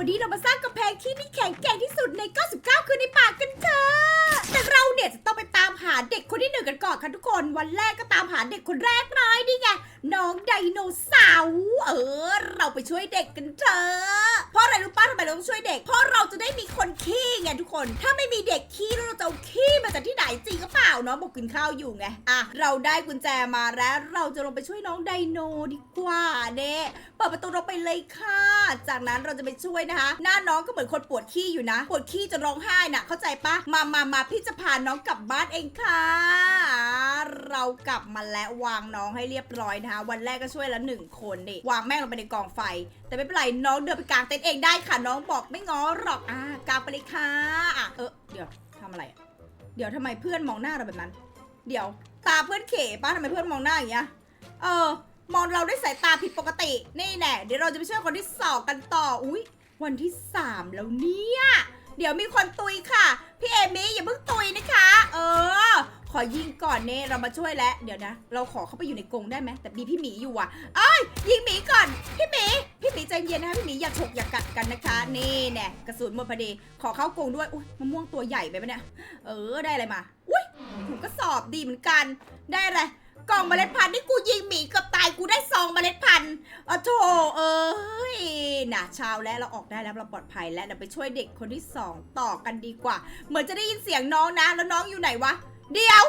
วันนี้เรามาสร้างกำแพงที่นี่แข็งแกร่งที่สุดใน 99 คืนในป่ากันเถอะแต่เราเนี่ยจะต้องไปตามหาเด็กคนที่หนึ่งกันก่อนค่ะทุกคน วันแรกก็ตามหาเด็กคนแรกน้อยนี่ไง น้องไดโนเสาร์เออ เราไปช่วยเด็กกันเถอะ เพราะอะไรรู้ป้าทำไมเราต้องช่วยเด็ก เพราะเราจะได้มีคนขี้ไงทุกคน ถ้าไม่มีเด็กขี้แล้วเราจะเอาขี้าจากที่ไหนจริงก็เปล่าเนาะบอกกินข้าวอยู่ไงอะเราได้กุญแจมาแล้ว เราจะลงไปช่วยน้องไดโนดีกว่าเน่เปิดประตูเราไปเลยค่ะ จากนั้นเราจะไปช่วยนะคะ หน้าน้องก็เหมือนคนปวดขี้อยู่นะปวดขี้จนร้องไห้น่ะ เข้าใจปะมามามาพี่จะพาน้องกลับบ้านเองค่ะ เรากลับมาแล้ววางน้องให้เรียบร้อยนะคะวันแรกก็ช่วยละหนึ่งคนนี่วางแม่งลงไปในกองไฟ แต่ไม่เป็นไรน้องเดินไปกลางเต็นท์เองได้ค่ะน้องบอกไม่ง้อหรอกอ่ากลางไปเลยค่ะอะเออเดี๋ยวทำอะไรอะ เดี๋ยวทำไมเพื่อนมองหน้าเราแบบนั้น เดี๋ยวตาเพื่อนเขป้าทำไมเพื่อนมองหน้าอย่างเงี้ย เออ มองเราด้วยสายตาผิดปกติ นี่แน่เดี๋ยวเราจะไปช่วยคนที่สองกันต่อ อุ้ยวันที่สามแล้วเนี่ย เดี๋ยวมีคนตุยค่ะ พี่เอมอย่าเพิ่งตุยนะคะ เอ อขอยิงก่อนเน่เรามาช่วยแล้ว เดี๋ยวนะ เราขอเข้าไปอยู่ในกรงได้ไหมแต่มีพี่หมีอยู่อะเอ้ยยิงหมีก่อน พี่หมี พี่หมีใจเย็นนะคะพี่หมีอย่าฉกอย่ากัดกันนะคะ นี่แน่กระสุนหมดพอดี ขอเข้ากรงด้วย อุ้ยมะม่วงตัวใหญ่ไปปะเนี่ย เออได้อะไรมา อุ้ยถุงกระสอบดีเหมือนกัน ได้อะไรกล่องเมล็ดพันธุ์นี่กูยิงหมีกือบตายกูได้ซองเมล็ดพันธุ์อ๋อโถเอ้ยนะเช้าแล้วเราออกได้แล้วเราปลอดภัยแล้วเราไปช่วยเด็กคนที่สองต่อกันดีกว่า เหมือนจะได้ยินเสียงน้องนะ แล้วน้องอยู่ไหนวะ เดี๋ยว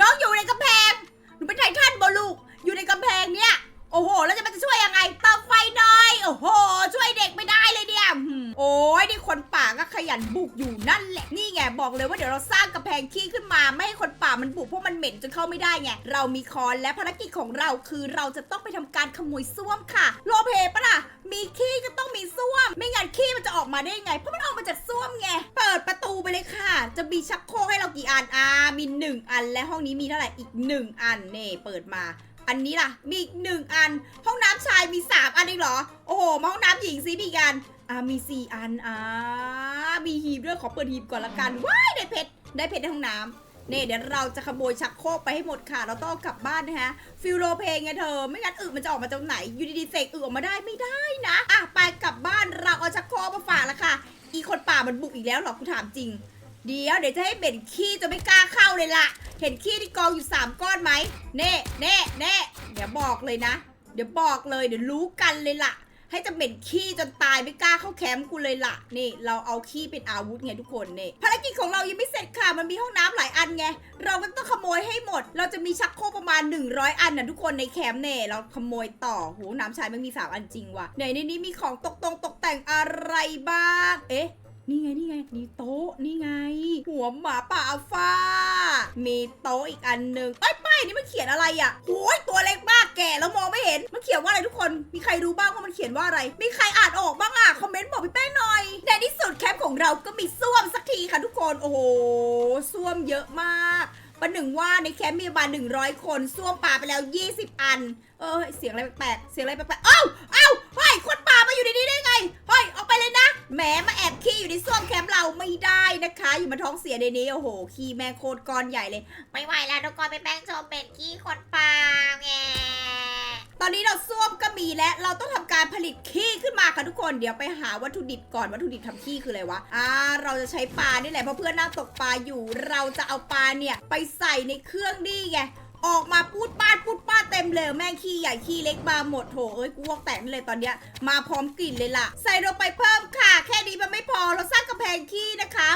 น้องอยู่ในกำแพง หนูเป็นไททันบอลูก อยู่ในกำแพงเนี่ย โอ้โห แล้วจะมันจะช่วยยังไง เติมไฟหน่อย โอ้โห ช่วยเด็กไม่ได้เลยเนี่ยหืมโอ้ยนี่คนป่าก็ขยันบุกอยู่นั่นแหละ นี่ไงบอกเลยว่าเดี๋ยวเราสร้างกำแพงขี้ขึ้นมาไม่ให้คนป่ามันบุกเพราะมันเหม็นจนเข้าไม่ได้ไง เรามีคอนและภารกิจของเราคือเราจะต้องไปทำการขโมยส้วมค่ะ โลเพปะล่ะ มีขี้ก็ต้องมีส้วม ไม่งั้นขี้มันจะออกมาได้ยังไง เพราะมันออกมาจากส้วมไง เปิดประตูไปเลยค่ะ จะมีชักโครกให้เรากี่อัน อ่า มีหนึ่งอัน และห้องนี้มีเท่าไหร่ อีกหนึ่งอันเน่เปิดมา อันนี้ล่ะ มีอีกหนึ่งอัน ห้องน้ำชายมีสามอันเองเหรอ โอ้โห มาห้องน้ำหญิงซิมีกัน อ่า มีสี่อัน อ่า มีหีบด้วย ขอเปิดหีบก่อนละกัน ว้าย ได้เพชร ได้เพชรในห้องน้ำ นี่ยเดี๋ยวเราจะขโมยชักโครกไปให้หมดค่ะ เราต้องเอากลับบ้านนะฮะ ฟิลโรเพลงไงเธอ ไม่งั้นอึมันจะออกมาจากไหน อยู่ดีๆเสกอึออกมาได้ไม่ได้นะ อะไปกลับบ้านเราเอาชักโครกมาฝากล้วค่ะ อีคนป่ามันบุกอีกแล้วเหรอกูถามจริง เดี๋ยวเดี๋ยวจะให้เบ่นขี้จะไม่กล้าเข้าเลยล่ะ เห็นขี้ที่กองอยู่ 3 ก้อนไหมเน่เน่เน่เดี๋ยวบอกเลยนะ เดี๋ยวบอกเลยเดี๋ยวรู้กันเลยล่ะ ให้จะเหม็นขี้จนตายไม่กล้าเข้าแคมป์กูเลยล่ะนี่ เราเอาขี้เป็นอาวุธไงทุกคนนี่ภารกิจของเรายังไม่เสร็จค่ะ มันมีห้องน้ำหลายอันไง เราก็ต้องขโมยให้หมด เราจะมีชักโครกประมาณ 100 อันนะทุกคนในแคมป์เน่เราขโมยต่อโหน้ำชายมันมี3อันจริงว่ะไหนในนี้มีของตกตรงตกแต่งอะไรบ้าง เอ๊ะ นี่ไงนี่ไงมีโต๊ะนี่ไง หัวหมาป่าอัลฟามีโต๊ะอีกอันหนึ่งเอ้ยป้ายนี่มันเขียนอะไรอะ่ะโอ้ยตัวเล็กมากแก่แล้วมองไม่เห็น มันเขียนว่าอะไรทุกคน มีใครรู้บ้างว่ามันเขียนว่าอะไร มีใครอ่านออกบ้างอะ่ะคอมเมนต์บอกพี่แป้งหน่อย ในที่สุดแคมป์ของเราก็มีส้วมสักทีค่ะทุกคน โอ้โหส้วมเยอะมากประหนึ่งว่าในแคมป์มีประมาณ100 คนส้วมป่าไปแล้ว 20 อัน เอ้ยเสียงอะไรแปลกเสียงอะไรแปลกเอ้าเอ้าเฮ้ยคนป่ามาอยู่ในนี้ได้ไงเฮ้ยออกไปเลยนะแหมมาแขี้อยู่ในส้วมแคมป์เราไม่ได้นะคะ อยู่มาท้องเสียในนี้โอ้โหขี้แม่โคตรก้อนใหญ่เลย ไม่ไหวแล้วทุกคนไปแป้งโชว์เป็ดขี้คนปลาแงตอนนี้เราส้วมก็มีแล้วเราต้องทำการผลิตขี้ขึ้นมาค่ะทุกคนเดี๋ยวไปหาวัตถุดิบก่อนวัตถุดิบทำขี้คืออะไรวะอ่าเราจะใช้ปลานี่แหละเพราะเพื่อนนั่งตกปลาอยู่ เราจะเอาปลาเนี่ยไปใส่ในเครื่องนี่ไงออกมาพูดป้าดพูดป้าดเต็มเลยแม่งขี้ใหญ่ขี้เล็กมาหมดโถเอ้ยกูวอกแตกนี่เลยตอนเนี้ยมาพร้อมกลิ่นเลยล่ะ ใส่ลงไปเพิ่มค่ะ แค่นี้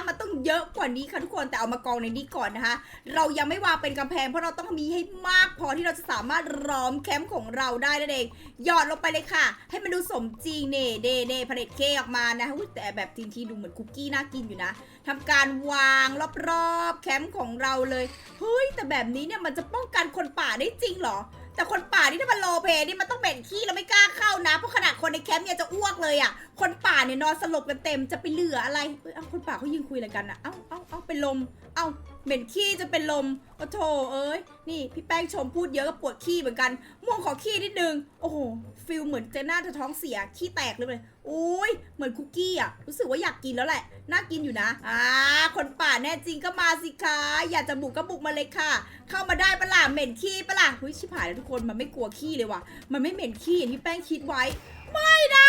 มันต้องเยอะกว่านี้ค่ะทุกคนแต่เอามากองในนี้ก่อนนะคะ เรายังไม่วางเป็นกำแพงเพราะเราต้องมีให้มากพอที่เราจะสามารถล้อมแคมป์ของเราได้นั่นเองหยอดลงไปเลยค่ะ ให้มันดูสมจริงเน่เดเน่ผลิตเคออกมานะอุ๊ยแต่แบบทีทีดูเหมือนคุกกี้น่ากินอยู่นะทำการวางรอบๆแคมป์ของเราเลยเฮ้ยแต่แบบนี้เนี่ยมันจะป้องกันคนป่าได้จริงเหรอ แต่คนป่านี่ถ้ามันโลเพนี่มันต้องเหม็นขี้แล้วไม่กล้าเข้านะ เพราะขนาดคนในแคมป์เนี่ยจะอ้วกเลยอะ คนป่าเนี่ยนอนสลบกันเต็มจะไปเหลืออะไรเอ้ยเอาคนป่าเขายืนคุยอะไรกันอะเอ้าเอ้าเอ้าเป็นลม เอ้าเหม็นขี้จะเป็นลมโอ้โถเอ้ย นี่พี่แป้งชมพูดเยอะก็ปวดขี้เหมือนกัน ม่วงขอขี้นิดนึง โอ้โหฟิลเหมือนเจน่าจะท้องเสียขี้แตกเลยเลย อุ้ยเหมือนคุกกี้อะ รู้สึกว่าอยากกินแล้วแหละ น่ากินอยู่นะ อ่า คนป่าแน่จริงก็มาสิคะ อยากจะบุกก็บุกมาเลยค่ะ เข้ามาได้ปะล่ะเหม็นขี้ปะล่ะหุ้ยชิบหายแล้วทุกคน มันไม่กลัวขี้เลยว่ะ มันไม่เหม็นขี้อย่างที่แป้งคิดไว้ ไม่นะ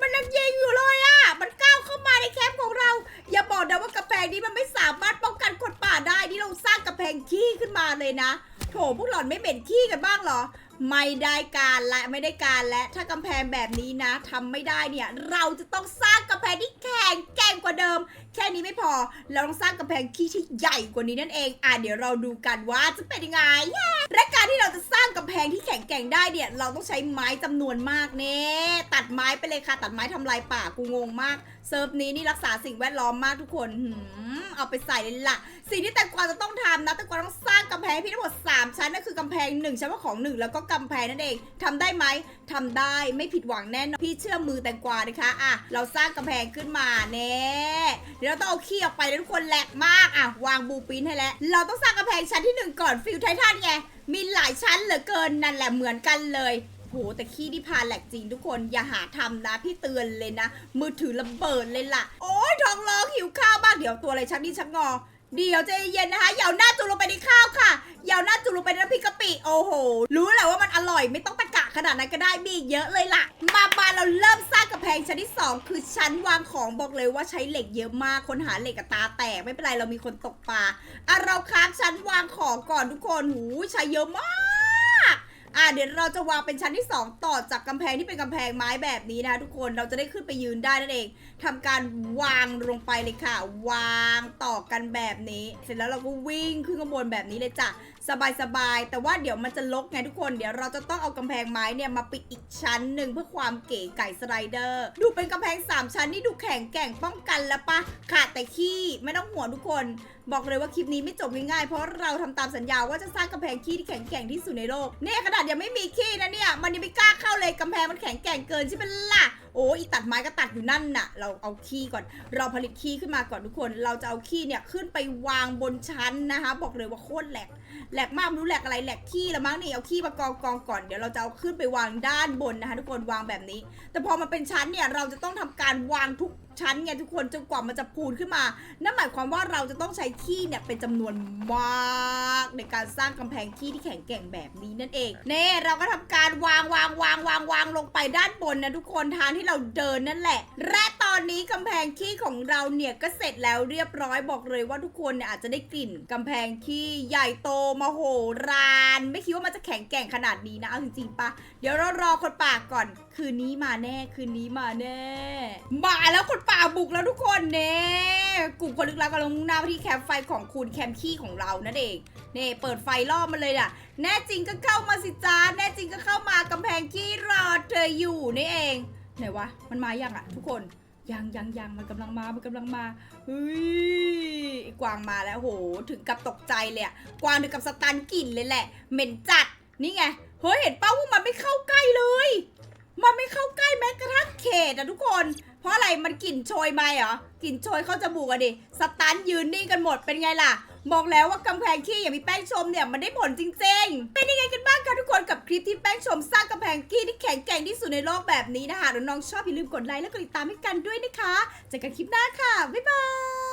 มันยังยิงอยู่เลยอะ มันก้าวเข้ามาในแคมป์ของเรา อย่าบอกนะว่ากระแพงนี้มันไม่สามารถป้องกันคนป่าได้ที่เราสร้างกระแพงขี้ขึ้นมาเลยนะ โถพวกหล่อนไม่เหม็นขี้กันบ้างเหรอ ไม่ได้การและไม่ได้การและถ้ากำแพงแบบนี้นะทำไม่ได้เนี่ย เราจะต้องสร้างกำแพงที่แข็งแกร่งกว่าเดิม แค่นี้ไม่พอ เราต้องสร้างกำแพงที่ที่ใหญ่กว่านี้นั่นเอง อะเดี๋ยวเราดูกันว่าจะเป็นยังไงและการ ที่เราจะสร้างกำแพงที่แข็งแกร่งได้เนี่ย เราต้องใช้ไม้จำนวนมากเน่ตัดไม้ไปเลยค่ะ ตัดไม้ทำลายป่ากูงงมาก เซิร์ฟนี้นี่รักษาสิ่งแวดล้อมมากทุกคนหืมเอาไปใส่เลยล่ะ สิ่งที่แตงกวาจะต้องทำนะแตงกวาต้องสร้างกำแพงพี่ทั้งหมด 3 ชั้นนั่นคือกำแพง1ชั้นว่าของ 1 แล้วก็กำแพงนั่นเองทำได้ไหมทำได้ไม่ผิดหวังแน่นอนพี่เชื่อมือแตงกวานะคะอะเราสร้างกำแพงขึ้นมาเน่เดี๋ยวเราต้องเอาขี้ออกไปทุกคนแหลกมากอะวางบูปินให้แล้วเราต้องสร้างกำแพงชั้นที่หนึ่งก่อนฟิลไททันไงมีห เหลือเกินนั่นแหละเหมือนกันเลยโหแต่ขี้ที่พาแหลกจริงทุกคนอย่าหาทำนะพี่เตือนเลยนะ มือถือระเบิดเลยล่ะ โอ้ยท้องร้องหิวข้าวบ้างเดี๋ยวตัวอะไรชักนี่ชักงอ เดี๋ยวใจเย็นนะคะอย่าเอาหน้าจุลงไปในข้าวค่ะอย่าเอาหน้าจุลงไปในน้ำพริกกะปิโอ้โห รู้แหละว่ามันอร่อยไม่ต้องตะกะขนาดนั้นก็ได้มีเยอะเลยล่ะ มาบานเราเริ่มสร้างกระแพงชั้นที่สองคือชั้นวางของบอกเลยว่าใช้เหล็กเยอะมากคนหาเหล็กกับตาแตกไม่เป็นไรเรามีคนตกปลาอะเราค้างชั้นวางของก่อนทุกคนหูใช้เยอะมาก อะเดี๋ยวเราจะวางเป็นชั้นที่ 2 ต่อจากกำแพงที่เป็นกำแพงไม้แบบนี้นะทุกคนเราจะได้ขึ้นไปยืนได้นั่นเองทำการวางลงไปเลยค่ะ วางต่อกันแบบนี้ เสร็จแล้วเราก็วิ่งขึ้นข้างบนแบบนี้เลยจ้ะ สบายๆ แต่ว่าเดี๋ยวมันจะลกไงทุกคน เดี๋ยวเราจะต้องเอากำแพงไม้เนี่ยมาปิดอีกชั้นหนึ่งเพื่อความเก๋ไก่สไลเดอร์ ดูเป็นกำแพงสามชั้นนี่ดูแข็งแกร่งป้องกันแล้วปะขาดแต่ขี้ไม่ต้องห่วงทุกคน บอกเลยว่าคลิปนี้ไม่จบง่ายๆ เพราะเราทำตามสัญญาว่าจะสร้างกำแพงขี้ที่แข็งแกร่งที่สุดในโลก เนี่ยขนาดยังไม่มีขี้นะเนี่ย มันยังไม่กล้าเข้าเลยกำแพงมันแข็งแกร่งเกินใช่ไหมล่ะ โอ้อีตัดไม้ก็ตัดอยู่นั่นน่ะ เราเอาขี้ก่อน เราผลิตขี้ขึ้นมาก่อนทุกคน เราจะเอาขี้เนี่ยขึ้นไปวางบนชั้นนะคะ บอกเลยว่าโคตรแหลกแหลกมากไม่รู้แหลกอะไรแหลกขี้ละมั้งนี่เอาขี้มากองกองก่อนเดี๋ยวเราจะเอาขึ้นไปวางด้านบนนะคะ ทุกคนวางแบบนี้ แต่พอมันเป็นชั้นเนี่ยเราจะต้องทำการวางทุก ชั้นไงทุกคนจนกว่ามันจะพูนขึ้นมา นั่นหมายความว่าเราจะต้องใช้ขี้เนี่ยเป็นจำนวนมากในการสร้างกำแพงขี้ที่แข็งแกร่งแบบนี้นั่นเอง เน่เราก็ทำการวางวางวางวางวางลงไปด้านบนนะทุกคนทางที่เราเดินนั่นแหละ และตอนนี้กำแพงขี้ของเราเนี่ยก็เสร็จแล้วเรียบร้อยบอกเลยว่าทุกคนเนี่ยอาจจะได้กลิ่นกำแพงขี้ใหญ่โตมโหฬารไม่คิดว่ามันจะแข็งแกร่งขนาดนี้นะเอาจริงๆปะเดี๋ยวเรารอคนป่าก่อน คืนนี้มาแน่คืนนี้มาแน่ มาแล้วคนป่าบุกแล้วทุกคนเน่กลุ่มคนลึกลับกำลังมุ่งหน้าไปที่แคมป์ไฟของคุณแคมป์ขี้ของเรานั่นเองเน่เปิดไฟล่อมันเลยน่ะ แน่จริงก็เข้ามาสิจ้าแน่จริงก็เข้ามากำแพงขี้รอเธออยู่นี่เองไหนวะมันมายังอะ ทุกคนยังยังยังมันกำลังมา มันกำลังมาเฮ้ยกวางมาแล้วโห ถึงกับตกใจเลยอะกวางถึงกับสตันกลิ่นเลยแหละ เหม็นจัด นี่ไง เฮ้ย เห็นเป้าว่ามันไม่เข้าใกล้เลย มันไม่เข้าใกล้แม้กระทั่งเขตอะทุกคน เพราะอะไรมันกลิ่นโชยมาเหรอกลิ่นโชยเข้าจมูกอะดิสตันยืนนิ่งกันหมดเป็นไงล่ะ บอกแล้วว่ากำแพงขี้อย่างมีแป้งชมเนี่ยมันได้ผลจริงๆ เป็นยังไงกันบ้างคะทุกคนกับคลิปที่แป้งชมสร้างกำแพงขี้ที่แข็งแกร่งที่สุดในโลกแบบนี้นะคะน้องชอบอย่าลืมกดไลค์และกดติดตามให้กันด้วยนะคะเจอกันคลิปหน้าค่ะบ๊ายบาย